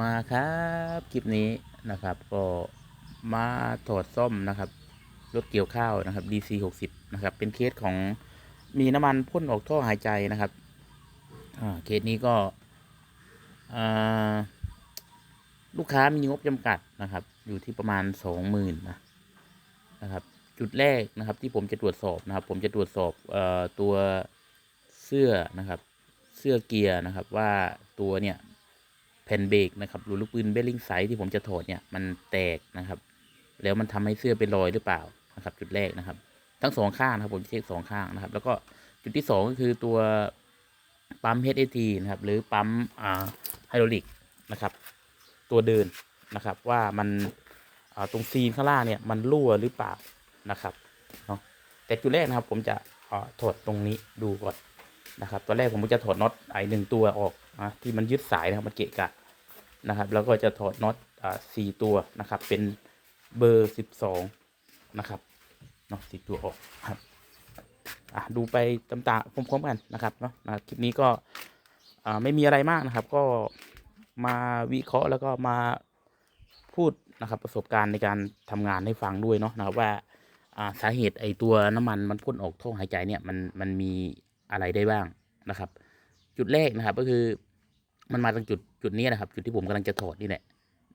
มาครับคลิปนี้นะครับ ก็มาถอดซ่อมนะครับรถเกี่ยวข้าวนะครับ DC 60นะครับ เป็นเคสของมีน้ำมันพ่นออกท่อหายใจนะครับเคสนี้ก็ลูกค้ามีงบจำกัดนะครับ อยู่ที่ประมาณสองหมื่นนะนะครับ จุดแรกนะครับที่ผมจะตรวจสอบนะครับ ผมจะตรวจสอบอตัวเสื้อนะครับ เสื้อเกียร์นะครับว่าตัวเนี่ย แผ่นเบรกนะครับหรูลูกปืนเบลลิงไซส์ที่ผมจะถอดเนี่ยมันแตกนะครับ แล้วมันทำให้เสื้อเป็นรอยหรือเปล่านะครับ จุดแรกนะครับ ทั้งสองข้างนะครับผมจะเช็คสองข้างนะครับ แล้วก็จุดที่สองก็คือตัวปั๊ม HAT นะครับ หรือปั๊มไฮดรอลิกนะครับ ตัวเดินนะครับว่ามันตรงซีนข้างล่างเนี่ยมันรั่วหรือเปล่านะครับเนาะแต่จุดแรกนะครับผมจะอถอดตรงนี้ดูก่อน นะครับ ตอนแรกผมก็จะถอดน็อตไอหนึ่งตัวออกนะที่มันยึดสายนะครับมันเกะกะนะครับ แล้วก็จะถอดน็อตอ่าสี่ตัวนะครับ เป็นเบอร์สิบสองนะครับเนาะสี่ตัวออกครับอะดูไปตามตาพร้อมๆกันนะครับเนาะนะคลิปนี้ก็อ่าไม่มีอะไรมากนะครับ ก็มาวิเคราะห์แล้วก็มาพูดนะครับประสบการณ์ในการทำงานให้ฟังด้วยเนาะนะครับว่าอ่าสาเหตุไอตัวน้ำมันมันพ่นออกท่อหายใจเนี่ยมันมันมี อะไรได้บ้างนะครับ จุดแรกนะครับก็คือมันมาตรงจุดจุดนี้นะครับ จุดที่ผมกำลังจะถอดนี่แหละ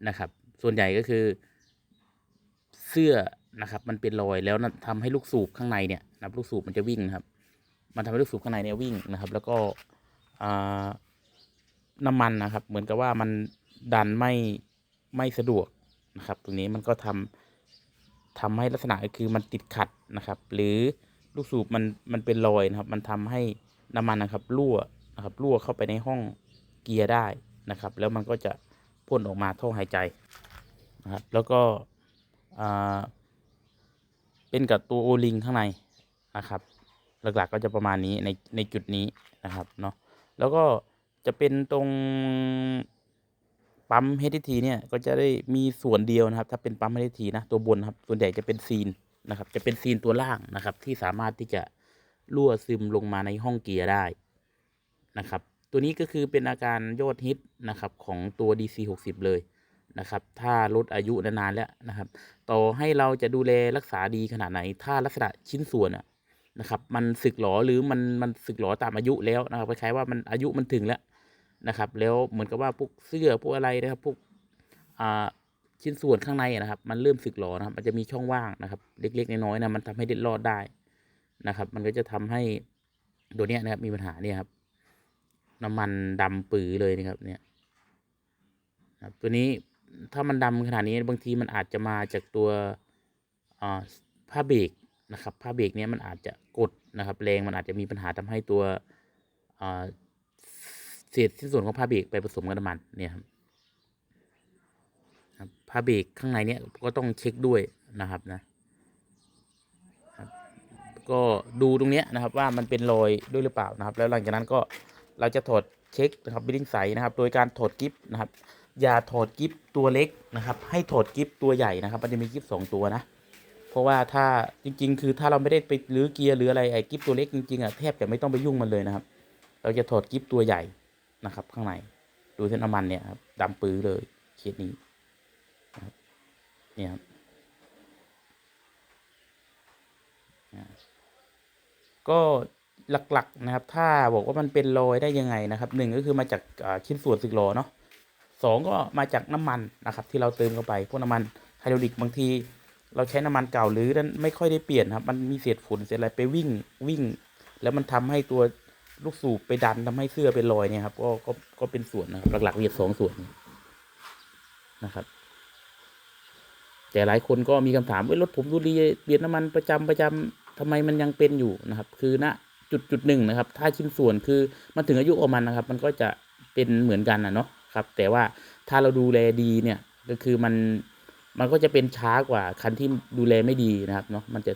นะครับ ส่วนใหญ่ก็คือ เสื้อนะครับ มันเป็นรอยแล้วนะทำให้ลูกสูบข้างในเนี่ยนับลูกสูบมันจะวิ่งนะครับ มันทำให้ลูกสูบข้างในเนี่ยวิ่งนะครับ แล้วก็อ่าน้ำมันนะครับ เหมือนกับว่ามันดันไม่ไม่สะดวกนะครับ ตรงนี้มันก็ทำทำให้ลักษณะก็คือมันติดขัดนะครับ หรือ ลูกสูบมันมันเป็นรอยนะครับ มันทำให้น้ำมันนะครับรั่วนะครับรั่วเข้าไปในห้องเกียร์ได้นะครับ แล้วมันก็จะพ่นออกมาท่อหายใจนะครับแล้วก็อ่าเป็นกับตัวโอลิงข้างในนะครับ หลักๆก็จะประมาณนี้ในในจุดนี้นะครับเนาะแล้วก็จะเป็นตรงปั๊ม HTT เนี่ยก็จะได้มีส่วนเดียวนะครับ ถ้าเป็นปั๊ม HTT นะตัวบนนะครับส่วนใหญ่จะเป็นซีน นะครับ จะเป็นซีนตัวล่างนะครับ ที่สามารถที่จะรั่วซึมลงมาในห้องเกียร์ได้นะครับ ตัวนี้ก็คือเป็นอาการยอดฮิตนะครับของตัว DC 60 เลยนะครับ ถ้าลดอายุนานๆแล้วนะครับ ต่อให้เราจะดูแลรักษาดีขนาดไหน ถ้าลักษณะชิ้นส่วนนะครับ มันสึกหรอหรือมันมันสึกหรอตามอายุแล้วนะครับคล้ายๆว่ามันอายุมันถึงแล้วนะครับ แล้วเหมือนกับว่าพวกเสื้อพวกอะไรนะครับพวกอ่า ชิ้นส่วนข้างในนะครับ มันเริ่มสึกหรอนะครับ มันจะมีช่องว่างนะครับ เล็กๆน้อยๆนะมันทำให้เด็ดรอดได้นะครับ มันก็จะทำให้ตัวเนี้ยนะครับ มีปัญหาเนี่ยครับ น้ำมันดำปือเลยนะครับ เนี่ยครับตัวนี้ถ้ามันดำขนาดนี้บางทีมันอาจจะมาจากตัวผ้าเบรกนะครับผ้าเบรกเนี้ยมันอาจจะกดนะครับแรงมันอาจจะมีปัญหาทำให้ตัวเศษชิ้นส่วนของผ้าเบรกไปผสมกับน้ำมันเนี่ยครับ ครับผ้าเบรกข้างในเนี่ยก็ต้องเช็คด้วยนะครับนะก็ดูตรงเนี้ยนะครับว่ามันเป็นรอยด้วยหรือเปล่านะครับ แล้วหลังจากนั้นก็เราจะถอดเช็คนะครับบิลลิ่งใสนะครับ โดยการถอดกิฟนะครับ อย่าถอดกิฟตัวเล็กนะครับ ให้ถอดกิฟตัวใหญ่นะครับ มันจะมีกิฟสองตัวนะเพราะว่าถ้าจริง ๆ คือถ้าเราไม่ได้ไปรื้อเกียร์หรืออะไรไอ้กิฟตัวเล็กจริงๆอะแทบจะไม่ต้องไปยุ่งมันเลยนะครับ เราจะถอดกิฟตัวใหญ่นะครับ ข้างในดูเส้นน้ำมันเนี่ยครับดำปื้อเลยเคสนี้นะครับเนี่ครับก็หลักๆนะครับ ถ้าบอกว่ามันเป็นรอยได้ยังไงนะครับหนึ่งก็คือมาจากชิ้นส่วนสึกหรอเนาะสองก็มาจากน้ำมันนะครับ ที่เราเติมเข้าไปพวกน้ำมันไฮดรอลิกบางที เราใช้น้ำมันเก่าหรือนั้นไม่ค่อยได้เปลี่ยนครับ มันมีเศษฝุ่นเศษอะไรไปวิ่งวิ่ง แล้วมันทำให้ตัวลูกสูบไปดันทำให้เสื้อเป็นรอยเนี่ยครับ ก็ก็ก็เป็นส่วนนะหลักๆมียกสองส่วนนะครับ แต่หลายคนก็มีคำถามว่ารถผมดูดีเปลี่ยนน้ำมันประจำประจำทำไมมันยังเป็นอยู่นะครับ คือณจุดจุดหนึ่งนะครับ ถ้าชิ้นส่วนคือมันถึงอายุของมันนะครับ มันก็จะเป็นเหมือนกันนะเนาะครับ แต่ว่าถ้าเราดูแลดีเนี่ยก็คือมันมันก็จะเป็นช้ากว่าคันที่ดูแลไม่ดีนะครับเนาะมันจะ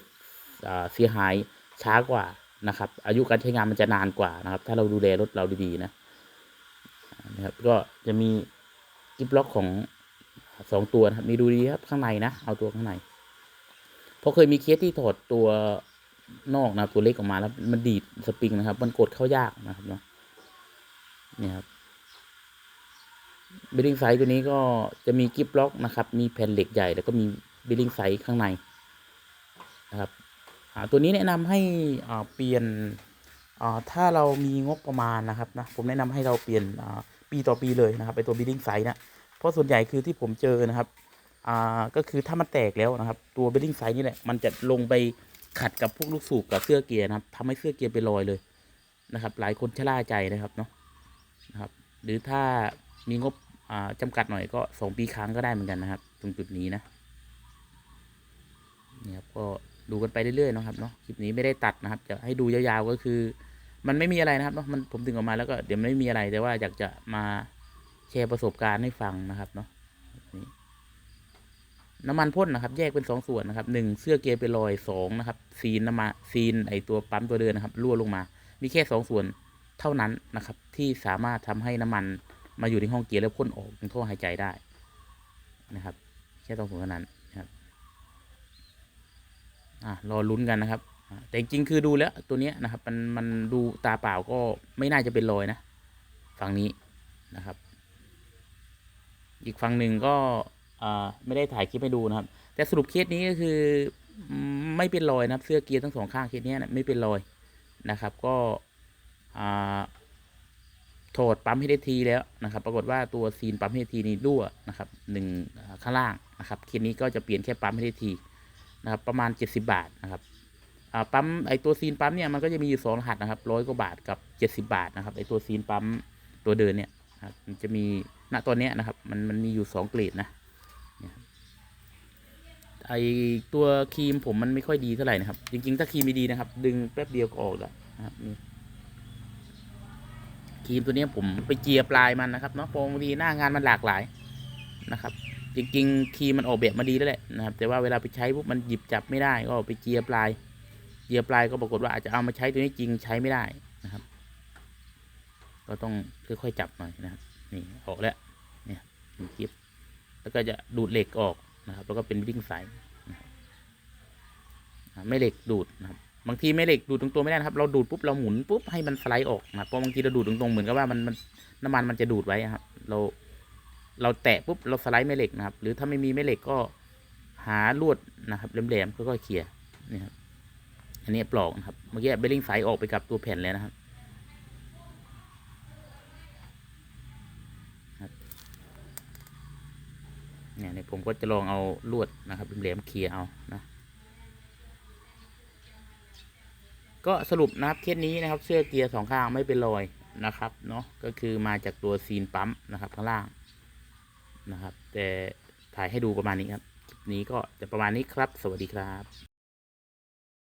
เสียหายช้ากว่านะครับ อายุการใช้งานมันจะนานกว่านะครับ ถ้าเราดูแลรถเราดีๆนะนะครับ ก็จะมีกิฟล็อกของ สองตัวนะครับ มีดูดีครับ ข้างในนะ เอาตัวข้างใน เพราะเคยมีเคสที่ถอดตัวนอกนะครับตัวเล็กออกมาแล้ว มันดีดสปริงนะครับ มันกดเข้ายากนะครับเนาะ นี่ครับบิลลิงไซต์ตัวนี้ก็จะมีกิฟล็อกนะครับ มีแผ่นเหล็กใหญ่แล้วก็มีบิลลิงไซต์ข้างในนะครับตัวนี้แนะนำให้อ่าเปลี่ยนอ่าถ้าเรามีงบประมาณนะครับนะผมแนะนำให้เราเปลี่ยนปีต่อปีเลยนะครับไอตัวบิลลิงไซต์นะ ราะส่วนใหญ่คือที่ผมเจอนะครับอ่าก็คือถ้ามันแตกแล้วนะครับ ตัวเบลลิงไซต์นี่แหละมันจะลงไปขัดกับพวกลูกสูบกับเสื้อเกียร์นะครับทำให้เสื้อเกียร์ไปนรอยเลยนะครับ หลายคนชะล่าใจนะครับเนาะนะครับ หรือถ้ามีงบอ่าจำกัดหน่อยก็สองปีครั้งก็ได้เหมือนกันนะครับ ตรงจุดนี้นะเนี่ยครับก็ดูกันไปเรื่อยๆนะครับเนาะคลิปนี้ไม่ได้ตัดนะครับ จะให้ดูยาวๆก็คือ มันไม่มีอะไรนะครับเนาะมันผมดึงออกมาแล้วก็เดี๋ยวไม่มีอะไรแต่ว่าอยากจะมา แชร์ประสบการณ์ให้ฟังนะครับเนาะนี่น้ำมันพ่นนะครับ แยกเป็นสองส่วนนะครับหนึ่งเสื้อเกียร์เป็นรอยสองนะครับ ซีนน้ำมันซีนไอตัวปั๊มตัวเดินนะครับรั่วลงมา มีแค่สองส่วนเท่านั้นนะครับ ที่สามารถทำให้น้ำมันมาอยู่ในห้องเกียร์แล้วพ่นออกเป็นท่อหายใจได้นะครับ แค่ตรงส่วนเท่านั้นนะครับอะรอลุ้นกันนะครับ แต่จริงคือดูแล้วตัวเนี้ยนะครับ มันมันดูตาเปล่าก็ไม่น่าจะเป็นรอยนะ ฝั่งนี้นะครับ อีกฝั่งหนึ่งก็ไม่ได้ถ่ายคลิปให้ดูนะครับ แต่สรุปเคสนี้ก็คือไม่เป็นรอยนะครับ เสื้อเกียร์ทั้งสองข้างเคสนี้นะไม่เป็นรอยนะครับ ก็อ่าโถดปั๊ม HT แล้วนะครับ ปรากฏว่าตัวซีนปั๊ม HT นี้รั่วนะครับหนึ่งข้างล่างนะครับเคสนี้ก็จะเปลี่ยนแค่ปั๊ม HT นะครับ ประมาณ 70 บาทนะครับปั๊มไอตัวซีนปั๊มเนี่ยมันก็จะมีอยู่สองรหัสนะครับร้อยกว่าบาทกับ 70 บาทนะครับไอตัวซีนปั๊มตัวเดินเนี่ยมันจะมีณตัวเนี้ยนะครับ มันมันมีอยู่สองเกรดนะไอตัวครีมผมมันไม่ค่อยดีเท่าไหร่นะครับ จริง ๆ ถ้าครีมไม่ดีนะครับ ดึงแป๊บเดียวก็ออกแล้วนะครับนี่ครีมตัวนี้ผมไปเจียปลายมันนะครับเนาะพราะบางทีหน้างานมันหลากหลายนะครับ จริง ๆครีมมันออกแบบมาดีแล้วแหละนะครับ แต่ว่าเวลาไปใช้ปุ๊บมันหยิบจับไม่ได้ ก็ไปเจียปลาย เจียปลายก็ปรากฏว่าอาจจะเอามาใช้ตัวนี้จริงใช้ไม่ได้นะครับ ก็ต้องค่อยๆจับหน่อยนะครับ นี่ออกแล้วเนี่ยมีคลิป แล้วก็จะดูดเหล็กออกนะครับ แล้วก็เป็นวิ่งสนะครับอ่าไม่เหล็กดูดนะครับบางทีแม่เหล็กดูดตรงตัวไม่ได้นะครับเราดูดปุ๊บเราหมุนปุ๊บให้มันสไลด์ออกนะเพราะบางทีเราดูดตรงๆเหมือนกับว่ามันมันน้ำมันมันจะดูดไว้ครับ เราเราแตะปุ๊บเราสไลด์แม่เหล็กนะครับ หรือถ้าไม่มีแม่เหล็กก็หาลวดนะครับแหลมๆค่อยๆเขี่ยนี่ครับอันนี้ปลอกนะครับเมื่อกี้เบลลิงไฟออกไปกับตัวแผ่นแล้วนะครับเนี่ยเนี่ย ผมก็จะลองเอาลวดนะครับแหลมเคลียเอานะก็สรุปนะครับเคสนี้นะครับ เสื้อเกียร์สองข้างไม่เป็นรอยนะครับเนาะก็คือมาจากตัวซีนปั๊มนะครับข้างล่างนะครับ แต่ถ่ายให้ดูประมาณนี้ครับคลิปนี้ก็จะประมาณนี้ครับ สวัสดีครับ